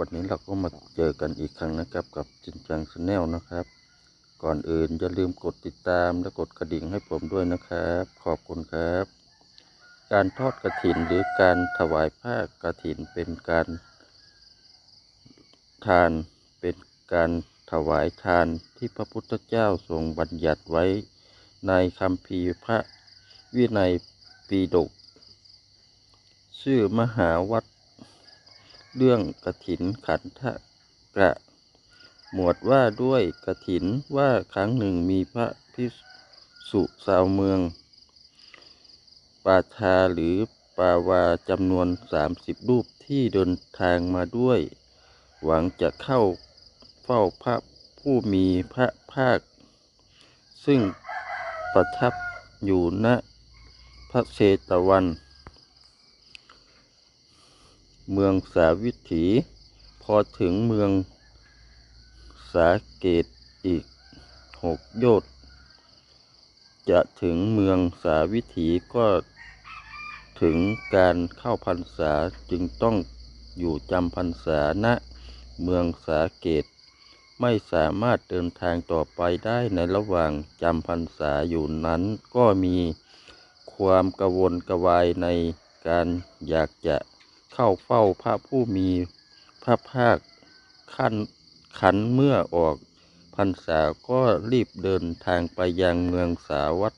วันนี้เราก็มาเจอกันอีกครั้งนะครับกับจินจังชาแนลนะครับ ก่อนอื่นอย่าลืมกดติดตามและกดกระดิ่งให้ผมด้วยนะครับ ขอบคุณครับ การทอดกระถินหรือการถวายผ้ากระถินเป็นการทานเป็นการถวายทานที่พระพุทธเจ้าทรงบัญญัติไว้ในคำพีพระวินัยปีดก ชื่อมหาวัด เรื่องกระถินขันธกระ หมวดว่าด้วยกระถินว่าครั้งหนึ่งมีพระพิสุสาวเมือง ปาทาหรือปาวาจำนวนสามสิบรูปที่เดินทางมาด้วย หวังจะเข้าเฝ้าพระผู้มีพระภาค ซึ่งประทับอยู่ณพระเชตวัน เมืองสาวิถี พอถึงเมืองสาเกตอีกหกโยชน์จะถึงเมืองสาวิถีก็ถึงการเข้าพรรษาจึงต้องอยู่จำพรรษาณเมืองสาเกต ไม่สามารถเดินทางต่อไปได้ในระหว่างจำพรรษาอยู่นั้นก็มีความกระวนกระวายในการอยากจะ เข้าเฝ้าพระผู้มีพระภาคขั้นขันเมื่อออกพรรษาก็รีบเดินทางไปยังเมืองสาวัต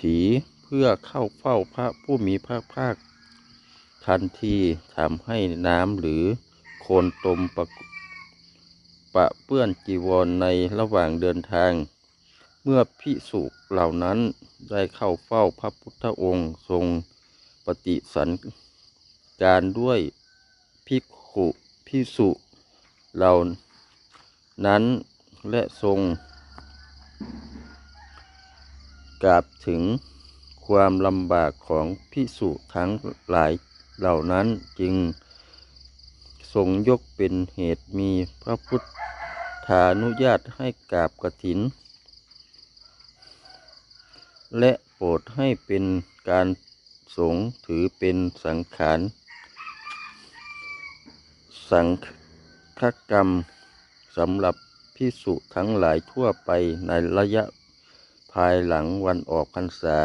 ถีเพื่อเข้าเฝ้าพระผู้มีพระภาค ทันทีทำให้น้ำหรือโคนตมปะปะเปื้อนจีวรในระหว่างเดินทาง เมื่อพิสุเหล่านั้นได้เข้าเฝ้าพระพุทธองค์ทรง ปฏิสันการด้วยภิกขุพิสุเหล่านั้นและทรงกราบถึงความลำบากของพิสุทั้งหลายเหล่านั้นจึงทรงยกเป็นเหตุมีพระพุทธานุญาตให้กราบกฐิน และโปรดให้เป็นการ สงฆ์ถือเป็นสังขาร สังฆกรรมสำหรับพิสุทั้งหลายทั่วไปในระยะภายหลังวันออกพรรษา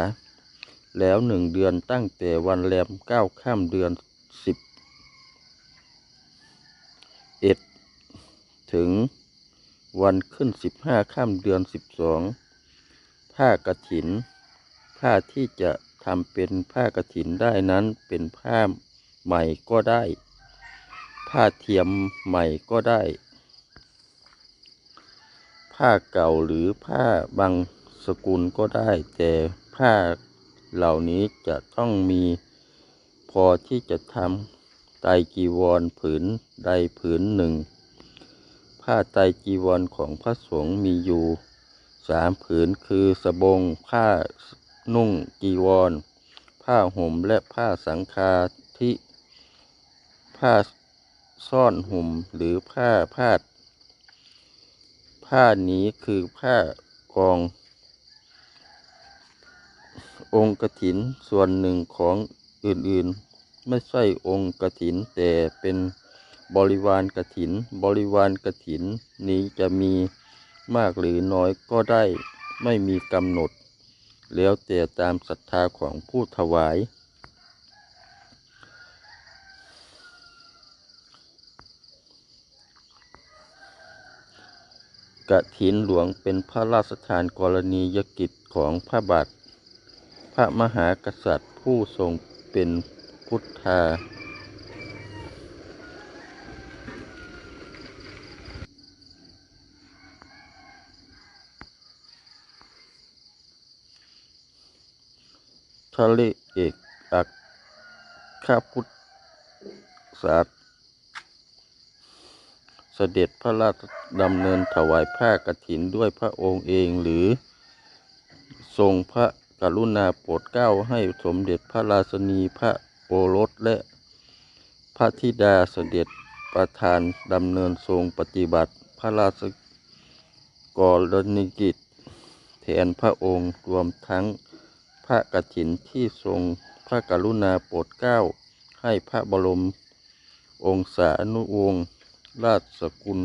แล้วหนึ่งเดือนตั้งแต่วันแรมเก้าข้ามเดือนสิบเอ็ดถึงวันขึ้นสิบห้าข้ามเดือนสิบสองผ้ากฐินผ้าที่จะ ทำเป็นผ้ากฐินได้นั้นเป็นผ้าใหม่ก็ได้ ผ้าเทียมใหม่ก็ได้ ผ้าเก่าหรือผ้าบางสกุลก็ได้ แต่ผ้าเหล่านี้จะต้องมีพอที่จะทำไตจีวรผืนใดผืนหนึ่ง ผ้าไตจีวรของพระสงฆ์มีอยู่สามผืนคือสบงผ้า นุ่งจีวร ผ้าห่มและผ้าสังฆาทิผ้าซ่อนห่มหรือผ้าพาด ผ้านี้คือผ้ากอง องค์กถินส่วนหนึ่งของอื่นๆ ไม่ใช่องค์กถินแต่เป็นบริวารกถิน บริวารกถินนี้จะมีมากหรือน้อยก็ได้ไม่มีกำหนด แล้วแต่ตามศรัทธาของผู้ถวายกฐินหลวงเป็นพระราชทานกรณียกิจของพระบาท พระมหากษัตริย์ผู้ทรงเป็นพุทธา ทะเลเอกอักข้าพุทธศาสตร์เสด็จพระราชดำเนินถวายผ้ากฐินด้วยพระองค์เองหรือ ทรงพระกรุณาโปรดเกล้าให้สมเด็จพระราชนีพระโอรสและพระธิดาเสด็จประธานดำเนินทรงปฏิบัติพระราชกรณีกิจแทนพระองค์รวมทั้ง พระกฐินที่ทรงพระกรุณาโปรดเกล้า ให้พระบรม องศานุวงศ์ราชสกุล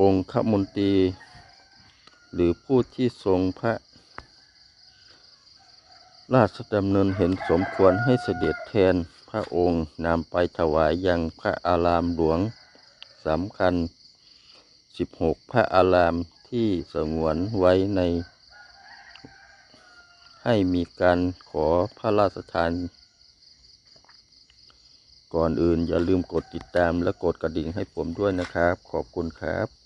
องคมนตรี หรือผู้ที่ทรงพระ ราชดำเนินเห็นสมควรให้เสด็จแทนพระองค์นำไปถวายยังพระอารามหลวงสำคัญ 16 พระอารามที่สงวนไว้ใน ให้มีการขอพระราชทาน ก่อนอื่นอย่าลืมกดติดตามและกดกระดิ่งให้ผมด้วยนะครับ ขอบคุณครับ